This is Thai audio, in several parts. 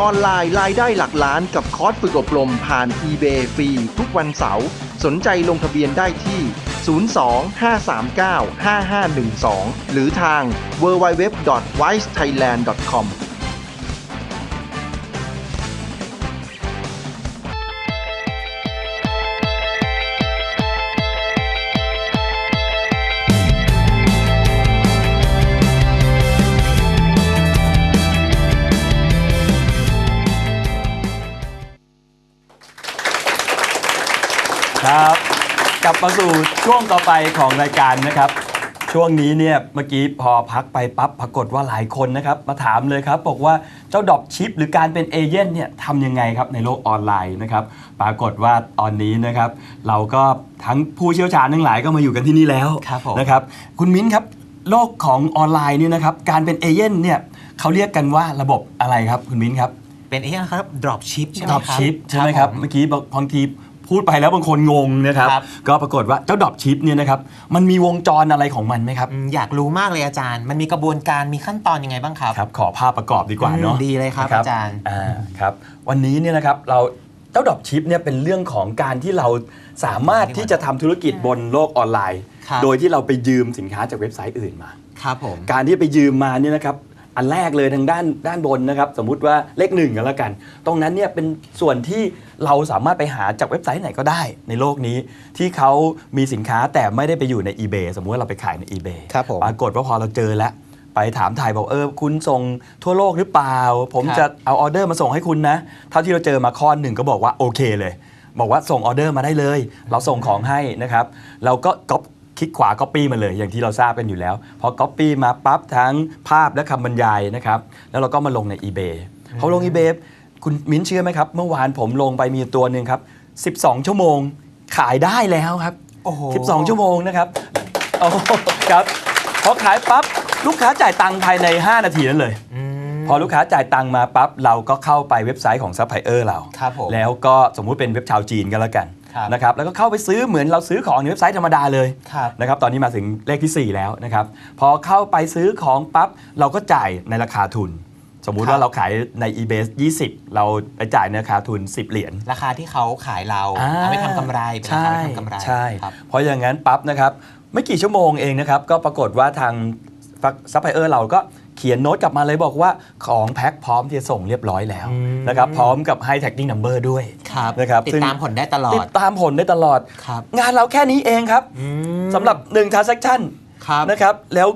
ออนไลน์รายได้หลักล้านกับคอร์สฝึกอบรมผ่าน eBay ฟรีทุกวันเสาร์สนใจลงทะเบียนได้ที่ 02-539-5512 หรือทาง www.wisethailand.com ลับมาสู่ช่วงต่อไปของรายการนะครับ ช่วงนี้เนี่ยเมื่อกี้พอพักไปปั๊บปรากฏว่าหลายคนนะครับ มาถามเลยครับ บอกว่าเจ้าดรอปชิป หรือการเป็นเอเย่นเนี่ยทำยังไงครับในโลกออนไลน์นะครับ ปรากฏว่าตอนนี้นะครับ เราก็ทั้งผู้เชี่ยวชาญทั้งหลายก็มาอยู่กันที่นี่แล้วครับผม นะครับ คุณมิ้นครับโลกของออนไลน์เนี่ยนะครับการเป็นเอเย่นเนี่ยเขาเรียกกันว่าระบบอะไรครับคุณมิ้นครับ เป็นเอ้ครับ drop ship ใช่ไหมดรอปครับชิปใช่ไหมครับผมเมื่อกี้บางบางที พูดไปแล้วบางคนงงนะครับ ครับ ก็ปรากฏว่าเจ้าดรอปชิปเนี่ยนะครับ มันมีวงจรอะไรของมันไหมครับ อืมอยากรู้มากเลยอาจารย์ มันมีกระบวนการมีขั้นตอนยังไงบ้างครับ ครับ ขอภาพประกอบดีกว่าเนาะอืมดีเลยครับนะอาจารย์ อ่าครับ วันนี้เนี่ยนะครับเราเจ้าดรอปชิปเนี่ยเป็นเรื่องของการที่เราสามารถที่จะทำธุรกิจบนโลกออนไลน์ ครับ โดยที่เราไปยืมสินค้าจากเว็บไซต์อื่นมา ครับผม การที่ไปยืมมาเนี่ยนะครับ อันแรกเลยทางด้านด้านบนนะครับ สมมุติว่าเลขหนึ่งกันแล้วกัน ตรงนั้นเนี่ยเป็นส่วนที่เราสามารถไปหาจากเว็บไซต์ไหนก็ได้ ในโลกนี้ที่เขามีสินค้าแต่ไม่ได้ไปอยู่ใน eBay สมมุติว่าเราไปขายใน eBay ครับผมปรากฏว่าพอเราเจอแล้วไปถามถ่ายบอกเออคุณส่งทั่วโลกหรือเปล่า ผมครับจะเอาออเดอร์มาส่งให้คุณนะ เท่าที่เราเจอมาข้อหนึ่งก็บอกว่าโอเคเลย บอกว่าส่งออเดอร์มาได้เลย เราส่งของให้นะครับ เราก็ก๊อปค ลิกขวา Copy มาเลยอย่างที่เราทราบกันอยู่แล้วพอ Copy มาปั๊บทั้งภาพและคำบรรยายนะครับแล้วเราก็มาลงใน eBay พอลง eBay คุณมิ้นเชื่อไหมครับ เมื่อวานผมลงไปมีตัวหนึ่งครับ 12 ชั่วโมงขายได้แล้วครับ โอ้โห12 ชั่วโมงนะครับโอ้โหครับพอขายปั๊บลูกค้าจ่ายตังค์ภายใน 5 นาทีนั้นเลยอืมพอลูกค้าจ่ายตังค์มาปั๊บเราก็เข้าไปเว็บไซต์ของซัพพลายเออร์เราครับผมแล้วก็สมมุติเป็นเว็บชาวจีนกันแล้วกันครับ นะครับแล้วก็เข้าไปซื้อเหมือนเราซื้อของในเว็บไซต์ธรรมดาเลยครับนะครับตอนนี้มาถึงเลขที่ 4 แล้วนะครับพอเข้าไปซื้อของปั๊บเราก็จ่ายในราคาทุน สมมุติครับว่าเราขายใน eBay 20 เราไปจ่ายในราคาทุน 10 เหรียญราคาที่เขาขายเราอ่าเอาไปทำกำไรเป็นราใช่คาไปทำกำไรใช่ครับเพราะอย่างนั้นปั๊บนะครับไม่กี่ชั่วโมงเองนะครับก็ปรากฏว่าทางซัพพลายเออร์เราก็เขียนโน้ตกลับมาเลยบอกว่าของแพ็คพร้อมที่จะส่งเรียบร้อยแล้วอืมนะครับพร้อมกับให้ tagging number ด้วยครับนะครับติดซึ่งตามผลได้ตลอติดดตามผลได้ตลอดครับงานเราแค่นี้เองครับอืมสำหรับ1 transaction ครับนะครับแล้ว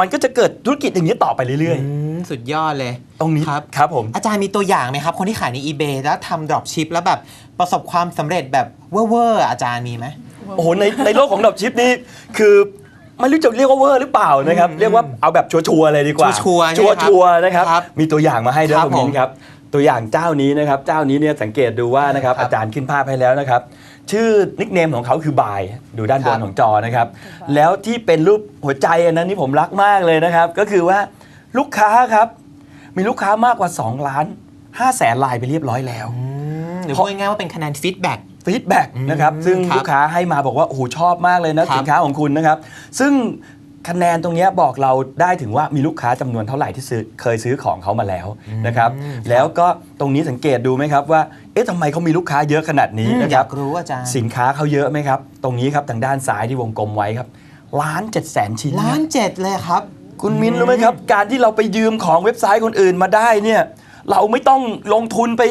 มันก็จะเกิดธุรกิจอย่างนี้ต่อไปเรื่อยอืมสุดยอดเลยๆตรงนี้ครับครับผม อาจารย์มีตัวอย่างไหมครับ คนที่ขายใน eBay แล้วทำ drop ship แล้วแบบประสบความสำเร็จแบบเวอร์ๆอะอาจารย์มีไหมโอ้โหในในโลกของดรอปชิปนี่คือ ไม่รู้จะเรียกว่าเวอร์หรือเปล่านะครับ เรียกว่าเอาแบบชัวร์ๆเลยดีกว่าชัวร์ๆใช่ชัไหวมครับชัวร์ๆนะครับครับ มีตัวอย่างมาให้ด้วยครับคุณมิ้นครับ ตัวอย่างเจ้านี้นะครับ เจ้านี้เนี่ยสังเกตดูว่านะครับครับ อาจารย์ขึ้นภาพให้แล้วนะครับ ชื่อนิกเนมของเขาคือบาย ดูด้านบครันบของจอนะครับ แล้วที่เป็นรูปหัวใจอันนั้นนี่ผมรักมากเลยนะครับ ก็คือว่าลูกค้าครับ มีลูกค้ามากกว่า 2 ล้าน5แสนลายไปเรียบร้อยแล้วอืมหรือพูดง่ายๆว่าเป็นคะแนนฟีดแบ็ก ฟีดแบ็กนะครับอืมซึ่งครับลูกค้าให้มาบอกว่าโอ้โหชอบมากเลยนะครับสินค้าของคุณนะครับ ซึ่งคะแนนตรงเนี้ยบอกเราได้ถึงว่ามีลูกค้าจำนวนเท่าไหร่ที่ซื้อเคยซื้อของเขามาแล้วนะครับอืมแล้วก็ตรงนี้สังเกตดูไหมครับว่าเอ๊ะทำไมเขามีลูกค้าเยอะขนาดนี้อืมนะอครัยาบกรู้อาจารย์สินค้าเขาเยอะไหมครับ ตรงนี้ครับทางด้านซ้ายที่วงกลมไว้ครับล้านเจ็ดแสนชิ้นล้านเจ็ดเลยครับ คุณมิ้นรู้ไหมครับ การที่เราไปยืมของเว็บไซต์คนอื่นมาได้เนี่ยเราไม่ต้องลงทุนไป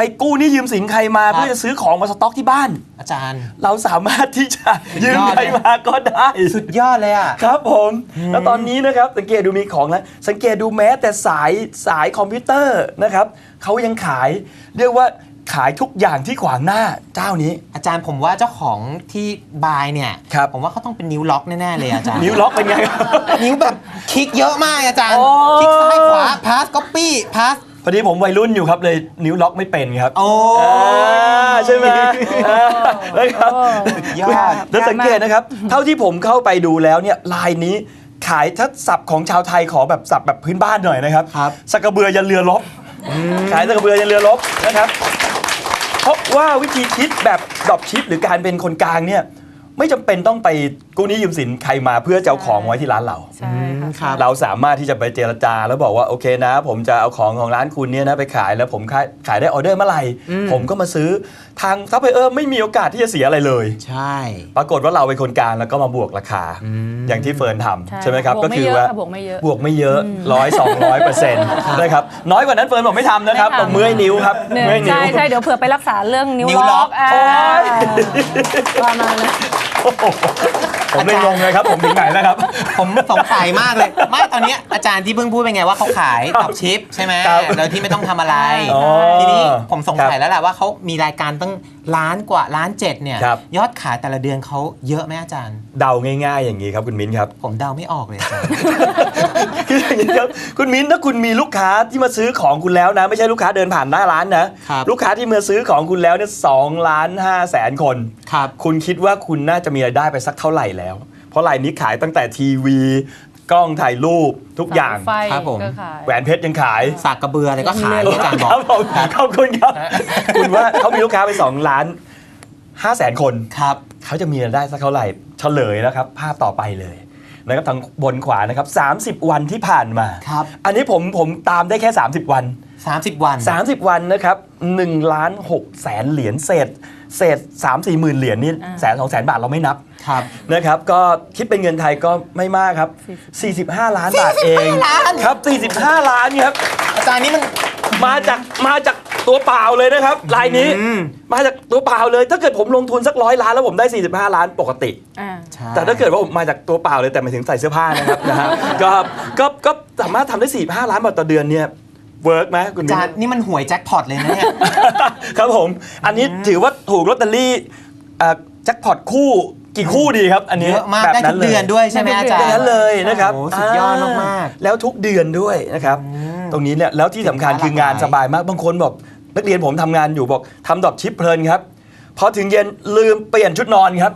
ไปกู้หนี่ยืมสินใครมาครับเพื่อจะซื้อของมาสต็อกที่บ้าน อาจารย์ เราสามารถที่จะยืมยอดใครเลยมาก็ได้ สุดยอดเลยอะ ครับผม แล้วตอนนี้นะครับสังเกตดูมีของแล้ว สังเกตดูแม้แต่สายสายคอมพิวเตอร์นะครับเขายังขาย เรียกว่าขายทุกอย่างที่ขวางหน้าเจ้านี้ อาจารย์ผมว่าเจ้าของที่บายเนี่ยครับ ผมว่าเขาต้องเป็นนิ้วล็อกแน่ๆเลยอาจารย์ นิ้วล็อกเป็นไงครับ นิ้วแบบคลิกเยอะมากอาจารย์ โอ้ คลิกซ้ายขวาพาสก๊อปปี้พาสพ อดีผมวัยรุ่นอยู่ครับเลยนิ้วล็อกไม่เป็นครับโอ้อ่าใช่ไหมอ่านะครับยอดแล้วสังเกตนะครับ เท่าที่ผมเข้าไปดูแล้วเนี่ยลายนี้ขายทัดศัพท์ของชาวไทยขอแบบศัพท์แบบพื้นบ้านหน่อยนะครับครับสกกระเบือยันเรือรบขายสกกระเบือยันเรือรบนะครับ เพราะว่าวิธีคิดแบบดรอปชิปหรือการเป็นคนกลางเนี่ย ไม่จำเป็นต้องไปกู้หนี้ยืมสินใครมาเพื่อจะเอาของไว้ที่ร้านเรา ใช่ค่ะครับ เราสามารถที่จะไปเจรจาแล้วบอกว่าโอเคนะ ผมจะเอาของของร้านคุณเนี่ยนะไปขายแล้วผมขายขายได้ออเดอร์เมื่อไหร่อืมผมก็มาซื้อทางซัพพลายเออร์ไม่มีโอกาสที่จะเสียอะไรเลย ใช่ ปรากฏว่าเราเป็นคนกลางแล้วก็มาบวกราคาอืมอย่างที่เฟิร์นทำใช่ไหมครับบวก็กไม่คืเยอะว่าค่ะบวกไม่เยอะ บวกไม่เยอะร้อยสองร้อยเปอร์เซ็นต์นะครับน้อยกว่านั้นเฟิร์นบอกไม่ทำนะครับไม่ทำบอกเมื่อยนิ้วครับเหนื่อเมื่อยยนิ้ใช่ว ใช่เดี๋ยวเผื่อไปรักษาเรื่องนิ้วนิ้วล็ล็ออกกอ่าโอ๊ย ประมาณนั้นโอ้โห ผมเลยงงเลยครับ ผมถึงไหนแล้วครับ ผมสงสัยมากเลย ไม่ตอนเนี้ยอาจารย์ที่เพิ่งพูดเป็นไงว่าเขาขายตอบชิปใช่ไหมครับโดยที่ไม่ต้องทำอะไร อ๋อทีนี้ผมสงสัครัยบแล้วแหละว่าเขามีรายการตั้ง ล้านกว่าล้านเจ็ดเนี่ยครับ ยอดขายแต่ละเดือนเขาเยอะไหมอาจารย์ เดาง่ายๆ อย่างนี้ครับคุณมิ้นครับ ผมเดาไม่ออกเลยอาจารย์ คืออย่างนี้ครับคุณมิ้นถ้าคุณมีลูกค้าที่มาซื้อของคุณแล้วนะ ไม่ใช่ลูกค้าเดินผ่านหน้าร้านนะครับ ลูกค้าที่มาซื้อของคุณแล้วเนี่ยสองล้านห้าแสนคน ครับ คุณคิดว่าคุณน่าจะมีรายได้ไปสักเท่าไหร่แล้ว เพราะรายนี้ขายตั้งแต่ทีวี กล้องถ่ายรูปทุกอย่าง ไฟครับผม ก็ขาย แหวนเพชรยังขายสากกระเบืออะไรก็ขายที่อาจารย์บอกครับผมขอบคุณครับ คุณว่าเขามีลูกค้าไป 2 ล้าน5แสนคน ครับ เขาจะมีรายได้สักเท่าไหร่เฉลยนะครับ ภาพต่อไปเลยนะครับทางบนขวานะครับ 30 วันที่ผ่านมา ครับ อันนี้ผมผมตามได้แค่ 30 วัน 30 วัน 30 วันนะครับ1ล้าน6แสนเหรียญเศษ เศษ 3 4 หมื่นเหรียญนี่อ่าแสนสองแสนบาทเราไม่นับครับนะครับก็คิดเป็นเงินไทยก็ไม่มากครับ 45 ล้านบาทเองล้าน ครับ 45 ล้านครับ อาจารย์นี่มัน มาจากมาจากตัวเปล่าเลยนะครับรายนี้อืม มาจากตัวเปล่าเลย ถ้าเกิดผมลงทุนสักร้อยล้านแล้วผมได้ 45 ล้านปกติ อ่าใช่แต่ถ้าเกิดว่าผมมาจากตัวเปล่าเลยแต่หมายถึงใส่เสื้อผ้านะครับ นะฮะก็ก็ก็สามารถทำได้ 45 ล้านบาทต่อเดือนเนี่ยเวิร์กไหมคุณอามิ้จารน ย์นี่มันหวยแจ็คพอตเลยนะเนี่ย ครับผม อันนี้ถือว่า ถูกลอตเตอรี่เอ่อแจ็คพอตคู่กี่คู่ดีครับ อันนี้เยอะมากแบบได้ทุกลเดือนด้วยใช่ไหมอาจารอย่างย์นั้นเลยนะครับโอ้โหสุดยอดมากๆแล้วทุกเดือนด้วยนะครับ ตรงนี้เนี่ยแล้วที่สำคัญคืองานสบายมากบางคนบอก นักเรียนผมทำงานอยู่บอกทำดอกชิปเพลินครับพอถึงเย็นลืมเปลี่ยนชุดนอนครับ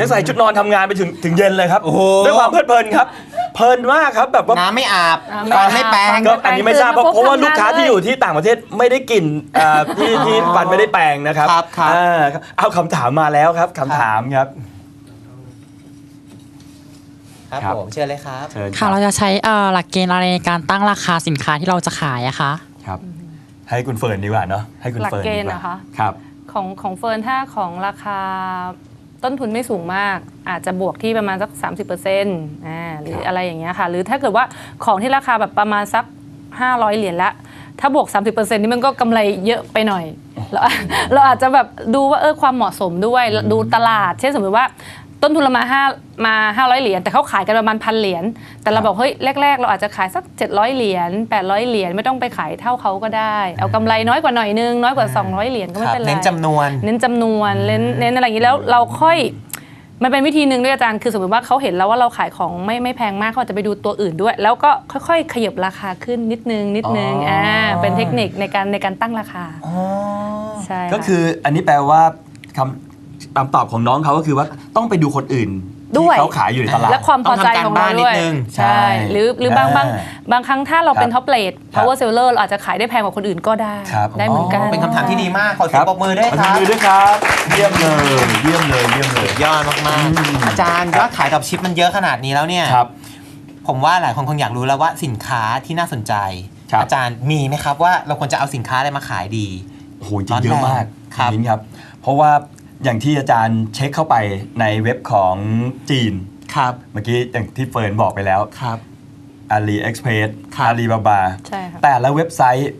ยังใส่ชุดนอนทำงานไปถึงถึงเย็นเลยครับโอ้โหด้วยความเพลิดเพลินครับ เพลินมากครับแบบว่าน้ำไม่อาบน้ำฟันไม่แปรงก็อันนี้ไม่ทราบเพราะเพราะว่าลูกค้าที่อยู่ที่ต่างประเทศไม่ได้กลิ่นอ่าที่ที่ฟันไม่ได้แปรงนะครับครับครับอ่าเอาคำถามมาแล้วครับคำถามครับครับครับผมเชิญเลยครับเชิญค่ะเราจะใช้เอ่อหลักเกณฑ์อะไรในการตั้งราคาสินค้าที่เราจะขายอะคะครับ ให้คุณเฟิร์นดีกว่าเนาะให้คุณหลักเฟิร์นเกดีณฑ์กว่านะคะครับของของเฟิร์นถ้าของราคา ต้นทุนไม่สูงมาก อาจจะบวกที่ประมาณสัก 30%อ่าหรือครับอะไรอย่างเงี้ยค่ะ หรือถ้าเกิดว่าของที่ราคาแบบประมาณสัก 500 เหรียญละ ถ้าบวก 30%นี่มันก็กำไรเยอะไปหน่อยเราเราอาจจะแบบดูว่าเออความเหมาะสมด้วยดูตลาด เช่นสมมติว่า ต้นทุนเรามา5มา500เหรียญแต่เขาขายกันประมาณพันเหรียญแต่เราบอกเฮ้ยแรก ๆ เราอาจจะขายสัก 700 เหรียญ800 เหรียญไม่ต้องไปขายเท่าเขาก็ได้ เอากำไรน้อยกว่าหน่อยนึงน้อยกว่า 200 เหรียญก็ไม่เป็นไรเน้นจำนวน เน้นจำนวนเน้นเน้นอะไรอย่างนี้แล้วเราค่อยมันเป็นวิธีหนึ่งด้วยอาจารย์คือสมมติว่าเขาเห็นแล้วว่าเราขายของไม่ไม่แพงมากเขาอาจจะไปดูตัวอื่นด้วย แล้วก็ค่อยๆ ขยับราคาขึ้นนิดนึงนิดนึงอ๋ออ่อ่าเป็นเทคนิคในการในการตั้งราคาใช่ะก็คืออันนี้แปลว่าคำ คำตอบของน้องเขาก็คือว่าต้องไปดูคนอื่นด้วย ที่เขาขายอยู่ในตลาด และความพอใจของเราด้วยต้องทำการบ้านนิดนึงใช่หรือหรือบางบางอ่าบางครั้งถ้าเราเป็นครับท็อปเลทครับ power seller เราอาจจะขายได้แพงกว่าคนอื่นก็ได้ ครับ ได้เหมือนกัน เป็นคำถามที่ดีมาก ขอเสียงปรบมือด้วยขอคเสียรังบมือด้วยครับ เยี่ยมเลย เยี่ยมเลย เยี่ยมเลย ยอดมากอืม ๆ อาจารย์ยอดขายดรอปชิปมันเยอะขนาดนี้แล้วเนี่ย ครับ ผมว่าหลายคนคงอยากรู้แล้วว่าสินค้าที่น่าสนใจ ครับ อาจารย์มีไหมครับว่าเราควรจะเอาสินค้าอะไรมาขายดี โอ้โหจริงเยอะมากครับณมิ้นครับ เพราะว่า อย่างที่อาจารย์เช็คเข้าไปในเว็บของจีน ครับ เมื่อกี้อย่างที่เฟิร์นบอกไปแล้วครับ AliExpress ครับ Alibaba ใช่ค่ะ แต่ละเว็บไซต์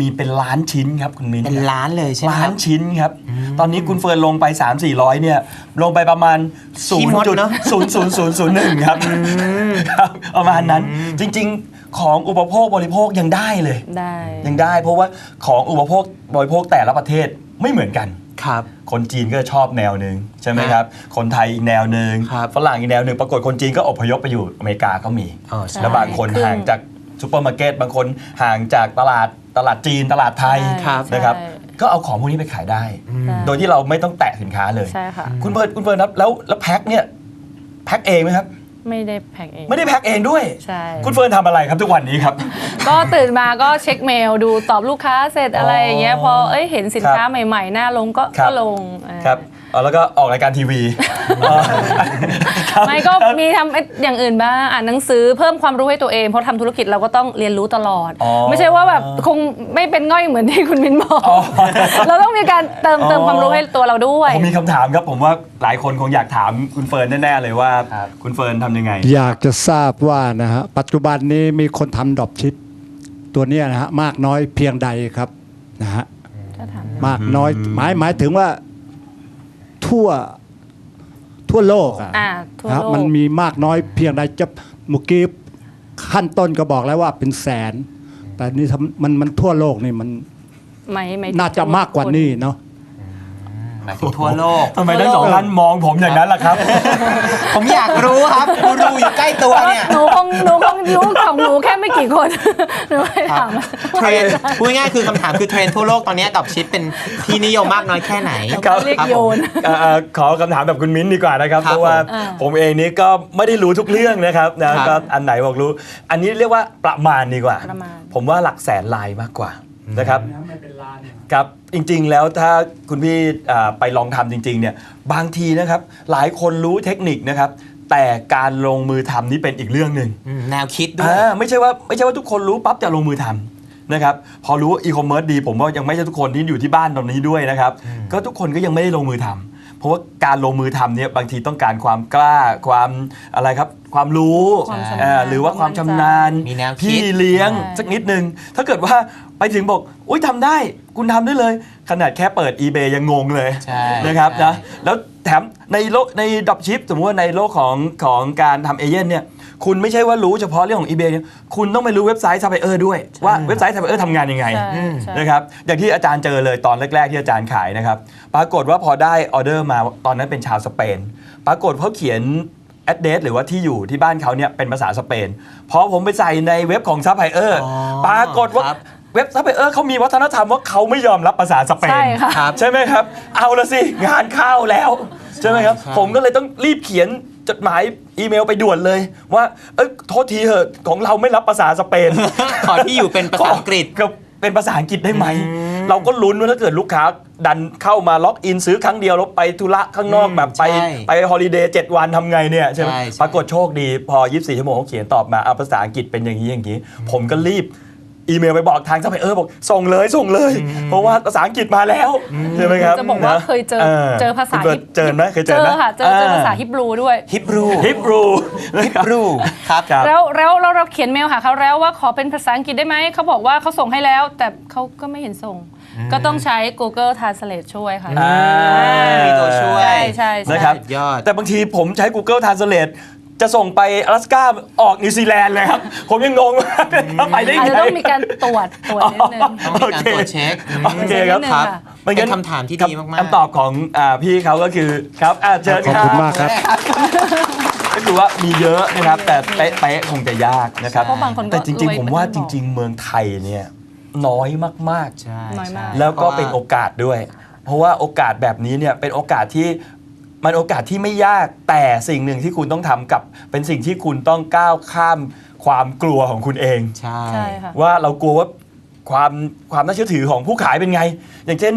มีเป็นล้านชิ้นครับคุณมิ้นเป็นล้านเลยใช่ไหมล้าครันบชิ้นครับอืมตอนนี้คุณเฟิร์นลงไป 3 4 0 0 เนี่ย ลงไปประมาณขี้มดเนอะ0.00001ครับครับประมาณนั้นจริง ๆ ของอุปโภคบริโภคยังได้เลยได้ยังได้เพราะว่าของอุปโภคบริโภคแต่ละประเทศไม่เหมือนกัน ครับ คนจีนก็ชอบแนวหนึ่งใช่ไหมครับ คนไทยอีกแนวหนึ่งครับฝรั่งอีกแนวหนึ่งปรากฏคนจีนก็อพยพไปอยู่อเมริกาก็มีอ๋อใช่แล้วบางคนครึ่งห่างจากซูเปอร์มาร์เก็ตบางคนห่างจากตลาดตลาดจีนตลาดไทยใช่นะครับใช่ก็เอาของพวกนี้ไปขายได้ใช่โดยที่เราไม่ต้องแตะสินค้าเลยใช่ค่ะคุณเพิร์นคุณเพิร์นครับแล้วแล้วแพ็คเนี่ยแพ็คเองไหมครับ ไม่ได้แพ็กเอง ไม่ได้แพ็คเองด้วย ใช่ คุณเฟิร์นทำอะไรครับทุกวันนี้ครับ ก็ตื่นมาก็เช็คเมลดูตอบลูกค้าเสร็จอะไรอย่างเงี้ยพอเอ้ยเห็นสินค้าครับใหม่ๆหน้าลงก็ครับ ก็ลงอ่า ครับเอา แล้วก็ออกรายการทีวีอ๋อครับไม่ก็มีทำอย่างอื่นบ้างอ่านหนังสือเพิ่มความรู้ให้ตัวเอง เพราะทำธุรกิจเราก็ต้องเรียนรู้ตลอดอ๋อไม่ใช่ว่าแบบคงไม่เป็นง่อยเหมือนที่คุณมินบอกอ๋อเราต้องมีการเติมเติมความรู้ให้ตัวเราด้วยผมมีคำถามครับผมว่าหลายคนคงอยากถามคุณเฟิร์นแน่ๆเลยว่าครับคุณเฟิร์นทำยังไง อยากจะทราบว่านะฮะปัจจุบันนี้มีคนทำดรอปชิปตัวเนี้ยนะฮะมากน้อยเพียงใดครับนะฮะถ้าถามมากน้อยหมายหมายถึงว่า ทั่วทั่วโลกอะอ่าทั่วนะฮะโลกมันมีมากน้อยเพียงใดจะเมื่อกี้ขั้นต้นก็บอกแล้วว่าเป็นแสน แต่นี่ทำมันมันทั่วโลกนี่มันไม่ไม่น่าจะมากกว่านี้เนาะ หมายถึงทั่วโลกทำไมทั้งสองท่านมองผมอย่างนั้นล่ะครับ ผมอยากรู้ครับกูรูอยู่ใกล้ตัวเนี่ยหนูคงหนูคงรู้ของหนูแค่ไม่กี่คนหนูไม่ถามเทรนด์พูดง่ายๆคือคำถามคือเทรนด์ทั่วโลกตอนนี้ดรอปชิปเป็นที่นิยมมากน้อยแค่ไหนครับเรียกครับโยผมนเอ่อเอ่อขอคำถามแบบคุณมิ้นท์ดีกว่านะครับครับเพราะว่าผมอ่าผมเองนี้ก็ไม่ได้รู้ทุกเรื่องนะครับนะครับก็อันไหนบอกรู้ อันนี้เรียกว่าประมาณดีกว่าประมาณผมว่าหลักแสนลายมากกว่านะครับ ครับ จริงๆแล้วถ้าคุณพี่อ่าไปลองทำจริงๆเนี่ยบางทีนะครับ หลายคนรู้เทคนิคนะครับ แต่การลงมือทำนี่เป็นอีกเรื่องหนึ่ง อืมแนวคิดด้วย อ่าไม่ใช่ว่าไม่ใช่ว่าทุกคนรู้ปั๊บจะลงมือทำนะครับพอรู้อีคอมเมิร์ซดีผมว่ายังไม่ใช่ทุกคนที่อยู่ที่บ้านตอนนี้ด้วยนะครับ ก็ทุกคนก็ยังไม่ได้ลงมือทำ เพราะว่าการลงมือทำเนี่ยบางทีต้องการความกล้าความอะไรครับ ความรู้ความชำนาญอ่าหรือว่าความชำนาญมีแนวคิด พี่เลี้ยง ใช่ สักนิดนึง ถ้าเกิดว่าไปถึงบอก อุ้ยทำได้ คุณทำได้เลย ขนาดแค่เปิด eBay ยังงงเลย ใช่ นะครับใช่นะแล้วแถมในโลกในดับชิปสมมติว่าในโลกของของการทำเอเย่นเนี่ย คุณไม่ใช่ว่ารู้เฉพาะเรื่องของ eBay เนี่ยคุณต้องไปรู้เว็บไซต์ซัพพลายเออร์ด้วย ว่าเว็บไซต์ซัพพลายเออร์ทำงานยังไงใช่ใช่ นะครับอย่างที่อาจารย์เจอเลยตอนแรก ๆ ที่อาจารย์ขายนะครับ ปรากฏว่าพอได้ออเดอร์มาตอนนั้นเป็นชาวสเปน ปรากฏเขาเขียน address หรือว่าที่อยู่ที่บ้านเขาเนี่ยเป็นภาษาสเปนพอผมไปใส่ในเว็บของซัพพลายเออร์อ๋อปรากฏว่าครับ เว็บซัพพลายเออร์เขามีวัฒนธรรมว่าเขาไม่ยอมรับภาษาสเปน ใช่ค่ะ ครับ ใช่ไหมครับ เอาละสิ งานเข้าแล้ว ใช่ไหมครับ ใช่ ผมก็เลยต้องรีบเขียน จดหมายอีเมลไปด่วนเลย ว่าเอ้ยโทษทีเถอะของเราไม่รับภาษาสเปน ขอที่อยู่เป็นภาษาอังกฤษ ก็เป็นภาษาอังกฤษได้ไหม เราก็ลุ้นว่าถ้าเกิดลูกค้าดันเข้ามาล็อกอินซื้อครั้งเดียวแล้วไปธุระข้างนอกอืมแบบไปใช่ไปฮอลิเดย์7วันทำไงเนี่ยใช่ไหมใช่ใช่ ปรากฏโชคดีพอ 24 ชั่วโมงเขาเขียนตอบมาเอาภาษาอังกฤษเป็นอย่างนี้อย่างนี้ ผมก็รีบ อีเมลไปบอกทางซัพพลายเออร์บอกส่งเลยส่งเลย เพราะว่าภาษาอังกฤษมาแล้วใช่ไหมครับจะบอกว่านะเคยเจอเจอภาษาคุณฟิร์นเจอไหมเคยเจอไหมค่ะเจอเจอภาษาฮิบรูด้วยฮิบรูฮิบรูฮิบรูครับครับแล้วแล้วแล้วเราเขียนเมลหาเขาแล้วว่าขอเป็นภาษาอังกฤษได้ไหมเขาบอกว่าเขาส่งให้แล้ว แต่เขาก็ไม่เห็นส่งก็ต้องใช้ Google Translate ช่วยค่ะอ่ามีตัวช่วย ใช่ใช่ใช่นะครับสุดยอดแต่บางทีผมใช้ Google Translate จะส่งไปอลาสก้าออกนิวซีแลนด์เลยครับ ผมยังงงมากเลยครับไปได้อาจไง จะต้องมีการตรวจตรวจนิดนึง ต้องมีการตรวจเช็คโอเคครับนิดนึงครับค่ะไม่เป็งั้นคำถามที่ดีมากๆคำตอบของอ่าพี่เขาก็คือครับอ่าเชิญขอบครับคุณมากครับ ก็คือว่ามีเยอะนะครับ แต่เป๊ะๆคงจะยากนะครับ เพราะบางคนก็แต่จริง รวยๆผมว่าเหมืจอนที่บอกริง ๆ เมืองไทยเนี่ยน้อยมากๆ ใช่น้อยมาก ใช่แล้วก็เป็นพโอราะว่ากาสด้วย เพราะว่าโอกาสแบบนี้เนี่ยเป็นโอกาสที่ มันโอกาสที่ไม่ยากแต่สิ่งหนึ่งที่คุณต้องทำกับ เป็นสิ่งที่คุณต้องก้าวข้ามความกลัวของคุณเอง ใช่ ใช่ค่ะ ว่าเรากลัวว่าความความน่าเชื่อถือของผู้ขายเป็นไง อย่างเช่น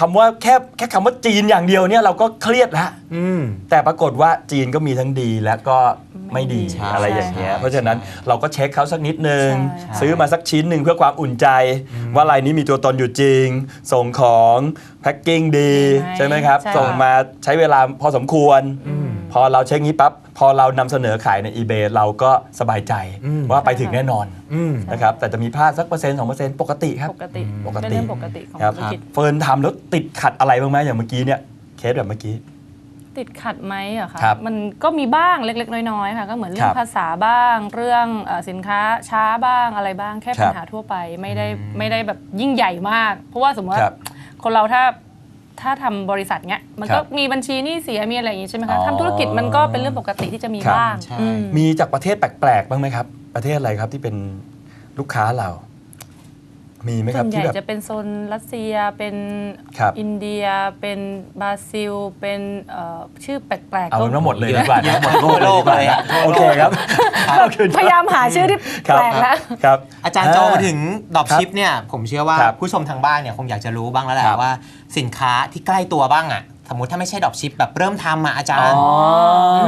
คำว่าแค่แค่คำว่าจีนอย่างเดียวเนี่ยเราก็เครียดแล้วอืม แต่ปรากฏว่าจีนก็มีทั้งดีและก็ไม่ดีใช่อะไรอย่างเงี้ย ใช่เพราะฉะนั้นเราก็เช็คเขาสักนิดนึง ใช่ ซื้อมาสักชิ้นหนึ่งเพื่อความอุ่นใจ ว่าลายนี้มีตัวตนอยู่จริง ส่งของแพ็คกิ้งดี ใช่ไหมครับ ใช่ ส่งมาใช้เวลาพอสมควร พอเราเช็คนี้ปั๊บพอเรานำเสนอขายใน eBay เราก็สบายใจอืมว่าไปถึงแน่นอนอืมนะครับแต่จะมีพลาดสักเปอร์เซ็นต์สองเปอร์เซ็นต์ปกติครับ ปกติปกติเป็นเรื่องปกติของครับธุรกิจเฟิร์นทำแล้วติดขัดอะไรบ้างไหมอย่างเมื่อกี้เนี่ยเคสแบบเมื่อกี้ ติดขัดไหมอะคะครับมันก็มีบ้างเล็ก ๆ น้อยๆค่ะก็เหมือนเรื่อครังบภาษาบ้าง เรื่องเอ่อสินค้าช้าบ้างอะไรบ้างแค่ครัปับญหาทั่วไปไม่ได้ไม่ได้แบบยิ่งใหญ่มาก เพราะว่าสมมติว่าครับคนเราถ้า ถ้าทำบริษัทเนี้ยมันก็ครับมีบัญชีหนี้เสียมีอะไรอย่างงี้ใช่ไหมอ๋คะอทำธุรกิจมันก็เป็นเรื่องปกติที่จะมีครับบ้างใช่อืมมีจากประเทศแปลกๆบ้างไหมครับ ประเทศอะไรครับที่เป็นลูกค้าเรา มีไหมคส่รัวบนใหที่ญ่แบบ จะเป็นโซนรัสเซียเป็นครับ อินเดีย เป็นบราซิล เป็นเอ่อชื่อแปลกๆเอาก็เป็นว่าหมดเลยดีกว่าเยนะอะหมดทั่วโลกเลยอะโอเคครับพยายามหาชื่อที่ครัแปลกแล้วครับ อาจารย์โจมาถึงดรอปชิปเนี่ยผมเชื่อว่าครับผู้ชมทางบ้านเนี่ยคงอยากจะรู้บ้างแล้วแหละครับ ว่าสินค้าที่ใกล้ตัวบ้างอะ สมมติถ้าไม่ใช่ดรอปชิปแบบเริ่มทำอะอาจารอ๋อย์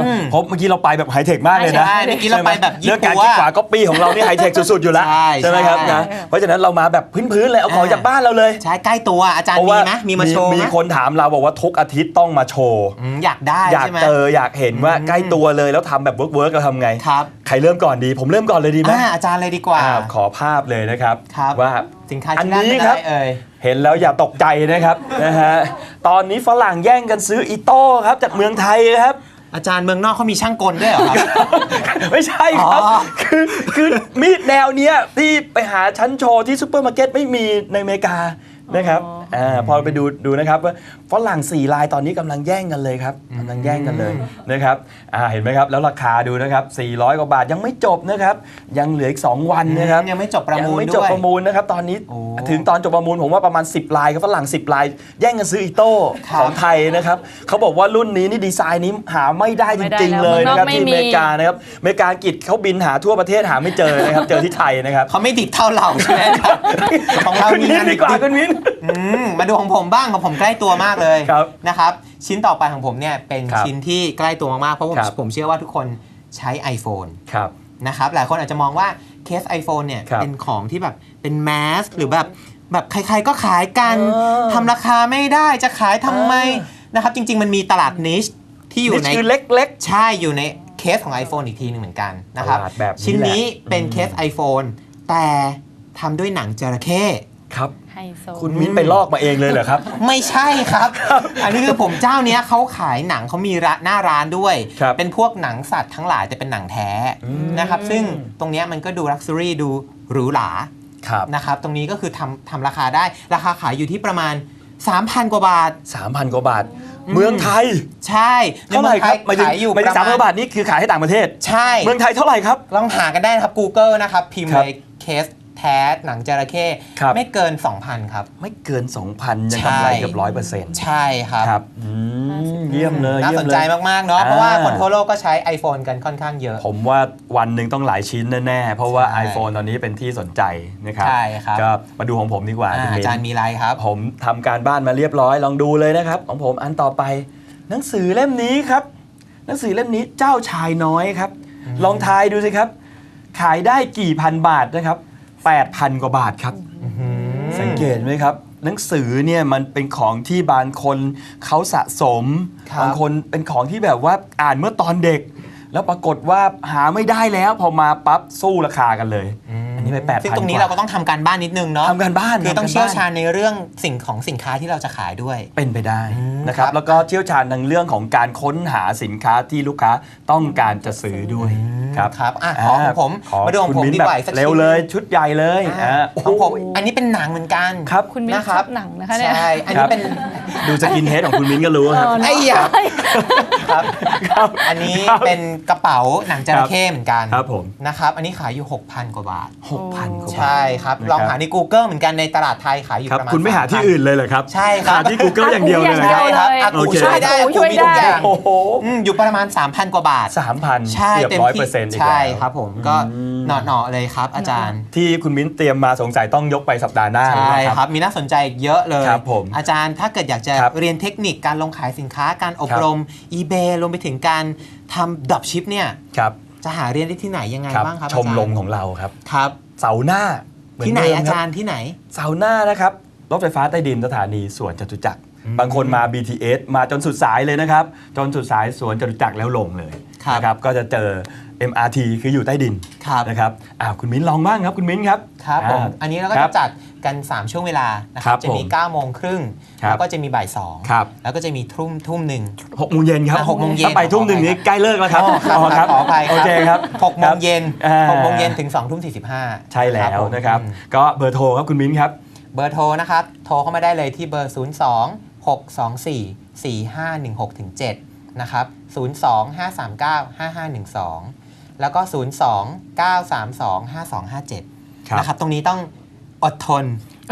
อเพราะเมื่อกี้เราไปแบบไฮเทคมากเลยนะใช่เมื่อกี้เราไปแบบยี่ปัวเรื่องการคิดขวาก็ปีของเรานี่ไฮเทคสุดๆอยู่แล้วใช่ไหมครับใช่นะเพราะฉะนั้นเรามาแบบพื้นๆเลยเอาของจากบ้านเราเลยใช้ใกล้ตัวอาจารย์เพราะมีว่าไหมมีมาโชว์ไหมีมคนถามเราบอกว่าทุกอาทิตย์ต้องมาโชว์ อืมอยากได้อยากใช่ไหม เจออยากเห็นว่าอืมใกล้ตัวเลยแล้วทำแบบเวิร์กเวิร์กเราทำไง ครับ ใครเริ่มก่อนดี ผมเริ่มก่อนเลยดีไหมอ่าอาจารย์เลยดีกว่า อ่าขอภาพเลยนะครับครับ ว่า สินค้าอันที่แรกนี้เป็นคอะรับ ไรเอ่ย เห็นแล้วอย่าตกใจนะครับนะฮะตอนนี้ฝรั่งแย่งกันซื้ออีโต้ครับจากเมืองไทยครับ อาจารย์เมืองนอกเขามีช่างกลด้วยเหรอครับ ไม่ใช่ครับอ๋อคือคือมีดแนวเนี้ยที่ไปหาชั้นโชว์ที่ซูเปอร์มาร์เก็ตไม่มีในอเมริกานะครับ อ่าพอไปดูดูนะครับว่าฝรั่ง4ลายตอนนี้กำลังแย่งกันเลยครับกำลังแย่งกันเลยนะครับอ่าเห็นไหมครับแล้วราคาดูนะครับ 400 กว่าบาทยังไม่จบนะครับยังเหลืออีก 2 วันนะครับยังไม่จบประมูลยังไม่ด้วยจบประมูลนะครับตอนนี้โอ้ ถึงตอนจบประมูลผมว่าประมาณ 10 ลายกับฝรั่ง 10 ลาย แย่งกันซื้ออีโต้ครับของไทยนะครับเขาบอกว่ารุ่นนี้นี่ดีไซน์นี้หาไม่ได้จไม่ได้ริงๆแล้วเลยนะครับเมืองนอกไม่ที่อมีเมริกานะครับอเมริกาอังกฤษเขาบินหาทั่วประเทศหาไม่เจอนะครับเจอที่ไทยนะครับ เขาไม่ดิบเท่าเราใช่ไหมครับของเราคุณมีมิ้งานนดีกว่าดิบคุณมิ้น อืมมาดูของผมบ้างของผมใกล้ตัวมากเลยครับนะครับ ชิ้นต่อไปของผมเนี่ยเป็นครับชิ้นที่ใกล้ตัวมากๆเพราะผมครับ ผมเชื่อว่าทุกคนใช้ iPhone ครับ นะครับ หลายคนอาจจะมองว่าเคส iPhone เนี่ยครับเป็นของที่แบบเป็นแมสหรือแบบแบบใครๆก็ขายกันเออทำราคาไม่ได้จะขายทำไมเออนะครับ จริง ๆ มันมีตลาดนิชที่อยู่นี่ในคือเล็ก ใช่อยู่ในเคสของ iPhone อีกทีหนึงเหมือนกันนะครับตลาดแบบนี้ชิ้นนี้แหละเป็นอืมเคส iPhone แต่ทำด้วยหนังจระเข้ๆ ครับไฮ โซคุณมิ้นไปลอกมาเองเลยเหรอครับ ไม่ใช่ครับ อันนี้คือผมเจ้าเนี้ยเขาขายหนังเขามีร้านหน้าร้านด้วย ครับเป็นพวกหนังสัตว์ทั้งหลายแต่เป็นหนังแท้อืมนะครับ ซึ่งตรงเนี้ยมันก็ดูลักซ์รี่ดูหรูหราครับ นะครับ ตรงนี้ก็คือทำทำราคาได้ ราคาขายอยู่ที่ประมาณ 3,000 กว่าบาท 3,000 กว่าบาท เมืองไทยใช่ในเท่าไหร่ครับหเมืมาอยงถึงไทยขายอยู่หมายถึงประสามมาพัณนบาทนี่คือขายให้ต่างประเทศ ใช่ เมืองไทยเท่าไหร่ครับ ลองหากันได้นะครับ Google นะครับ พิมพ์ครับ เลยเคส แท้หนังจระเข้ครับ ไม่เกิน 2,000 ครับ ไม่เกิน 2,000 ยังกำไรเกือบร้อยเปอร์เซ็นต์ใช่ครับ ครับอืมเยี่ยมเลยน่าเยี่ยสมนเลยใจมากๆเนาะเพราะว่าอ่า คนทั่วโลกก็ใช้ iPhone กันค่อนข้างเยอะ ผมว่าวันหนึ่งต้องหลายชิ้นแน่ๆ เพราะว่า ใช่ iPhone ตอนนี้เป็นที่สนใจนะครับใช่ครับ ก็มาดูของผมดีกว่าอ่าคุณอามิ้น จารย์มีอะไรครับ ผมทำการบ้านมาเรียบร้อยลองดูเลยนะครับ ของผมอันต่อไป หนังสือเล่มนี้ครับ หนังสือเล่มนี้เจ้าชายน้อยครับ ลองทายดูสิครับ ขายได้กี่พันบาทนะครับ 8,000 กว่าบาทครับ สังเกตไหมครับ หนังสือเนี่ยมันเป็นของที่บางคนเขาสะสมครับบางคนเป็นของที่แบบว่าอ่านเมื่อตอนเด็ก แล้วปรากฏว่าหาไม่ได้แล้วพอมาปั๊บสู้ราคากันเลย อันนี้ไปแปดพันซึ่งตรงนี้เราก็ต้องทำการบ้านนิดนึงเนาะทำการบ้านคือต้องทำการบ้านเชี่ยวชาญในเรื่องสิ่งของสินค้าที่เราจะขายด้วยเป็นไปได้อืมนะครับครับแล้วก็เชี่ยวชาญในเรื่องของการค้นหาสินค้าที่ลูกค้าต้องการจะซื้อด้วยครับครับอะขอของผมขอมาดูของคุณผมมิ้นดีแบบกว่าอีกสักเร็วชิ้นเลยชุดใหญ่เลยอ่าอ่าของผมโอ้โหอันนี้เป็นหนังเหมือนกันครับคุณมิ้นนะชครัอบบหนังนะคะเนี่ยใช่อันครันี้บเป็น ดูสกินเฮดของคุณมิ้นก็รู้ครับเออเนอะไอ้ยาใช่ครับ อันนี้ครับเป็นกระเป๋าหนังจระเข้เหมือนกันครับผมนะครับอันนี้ขายอยู่ 6,000 กว่าบาทหกพันกว่าบาท ใช่ครับนะครับ ลองหาใน Google เหมือนกันในตลาดไทยขายอยู่ครับประมาณคุณไม่หาที่3,000อื่นเลยเหรอครับ ใช่ครับ หาที่ Google อย่างเดียวเลยเหรอใช่ครับครับอาโอกูเคช่วยได้อากูช่วยมีทุกได้อย่างโอ้โหอืมอยู่ประมาณ 3,000 กว่าบาทสามพันใช่เกือบเต็มร้อยที่เปอร์เซ็นต์อีกใช่แล้วครับผมก็อืมเหนาะๆเลยครับ อาจารย์ ที่คุณมิ้นเตรียมมาสงสัยต้องยกไปสัปดาห์หน้าใช่นะครับมีน่าสนใจอีกเยอะเลยครับผมอาจารย์ถ้าเกิดอยากจะครับเรียนเทคนิคการลงขายสินค้าการอบครับรม eBay รวมไปถึงการทำดรอปชิปเนี่ยครับจะหาเรียนได้ที่ไหนยังไงครับบ้างครับชมอาจารย์รมของเราครับครับเสาร์หน้าเมืที่ไหนเดิมอาคบจารย์ที่ไหนเสาร์หน้านะครับรถไฟฟ้าใต้ดินสถานีสวนจตุจักรบางคนมา BTS มาจนสุดสายเลยนะครับ จนสุดสายสวนจตุจักรแล้วลงเลยครับนะครับก็จะเจอ MRT คืออยู่ใต้ดินครับนะครับอ้าวคุณมิ้นลองบ้างครับคุณมิ้นครับครับผมาอันนี้เราก็ครัจะบจัด กัน 3 ช่วงเวลานะคครัรับบจะมีผม9โมงครึ่งครับแล้วก็จะมีบ่ายครับ2แล้วก็จะมีทุ่มทุ่มหนึ่งหกโมงเย็นครับอะหกโมงเย็นถ้าไปทุ่มหนึ่งนี้ใกล้เลิกแล้วครับอ๋อครับอ๋อครับขออภัยโอเคครับหกโมงเย็นอ่าหกโมงเย็นถึง2ทุ่ม45ใช่แล้วนะครับอืมก็เบอร์โทรครับคุณมิ้นครับเบอร์โทรนะครับโทรเข้ามาได้เลยที่เบอร์ 0 2 6 2 4 4 5 1 6ถึง7นะครับ0 2 5 3 9 5 5 1 2 แล้วก็ 0 2 9 3 2 5 2 5 7ครับนะครับตรงนี้ต้อง อดทน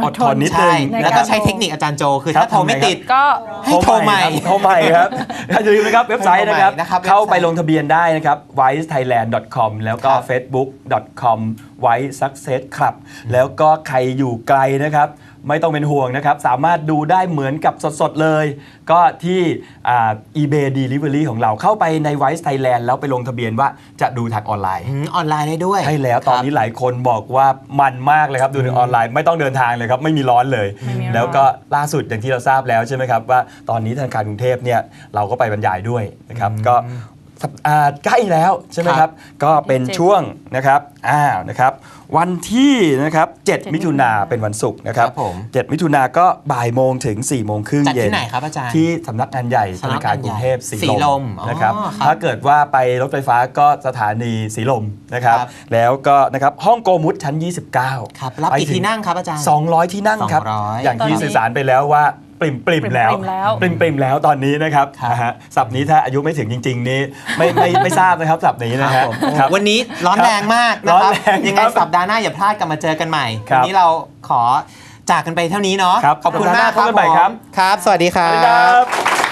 อดทนนิดนึใช่งในแล้วารก็ใช้เทคนิคอาจารย์โจ คือครับถ้าโทรไม่ทำไงครับติดก็ให้โทรใหม่โทรใหม่ครับอย่าลืมนะครับเว็บไซต์นะครับโทรใหม่นะครับเข้าไปเว็บไซต์ลงทะเบียนได้นะครับ wisethailand.com แล้วก็ครับ facebook.com wise success club แล้วก็ใครอยู่ไกลนะครับ ไม่ต้องเป็นห่วงนะครับ สามารถดูได้เหมือนกับสดๆเลย ก็ที่อ่า eBay Delivery ของเราเข้าไปใน Wise Thailand แล้วไปลงทะเบียนว่าจะดูทางออนไลน์ อืมออนไลน์ได้ด้วยใช่แล้วตอนนี้หลายคนบอกว่ามันมากเลยครับ ดูในออนไลน์ไม่ต้องเดินทางเลยครับ ไม่มีร้อนเลย ไม่มีร้อน แล้วก็ล่าสุดอย่างที่เราทราบแล้วใช่ไหมครับ ว่าตอนนี้ธนาคารกรุงเทพเนี่ยเราก็ไปบรรยายด้วยนะครับ ก็ สัปอ่าใกล้แล้วใช่ไหมครับ ก็เป็นช่วงนะครับอ้าวนะครับ วันที่นะครับ7มิถุนาเป็นวันศุกร์นะครับครับผม7มิถุนาก็บ่ายโมงถึง4ี่โมงครึ่งจัดเย็นที่ไหนครับอาจารย์ที่สำนักงานใหญ่ธสำนันากคารงานกรุงเทพใหญ่สีสีลลมมนะครับอ๋อครับถ้าเกิดว่าไปรถไฟฟ้าก็สถานีสีลมนะครับครับแล้วก็นะครับห้องโกมุตชั้น 29 ครับรับไปกี่ถึที่นั่งครับอาจารย์ 200 ที่นั่งครับ200อย่างที่ตอนนี้สื่อสารไปแล้วว่า ปริมปริมๆแล้วปริ่มๆแล้วปริมปริมๆแล้วตอนนี้นะครับครับนะฮะสับนี้ถ้าอายุไม่ถึงจริง ๆ นี่ไม่ไม่ไม่ทราบนะครับสับนี้นะฮะผมครับวันนี้ร้อนครับแรงมากนะร้อนครับแรงยังไงครับสัปดาห์หน้าอย่าพลาดกลับมาเจอกันใหม่ครัวับนี้เราขอจากกันไปเท่านี้เนาะครับขอบคุณสัปดาห์หมาน้ากครับพบกันใหม่ครับผมครับ สวัสดีครัสวัสดีครับบ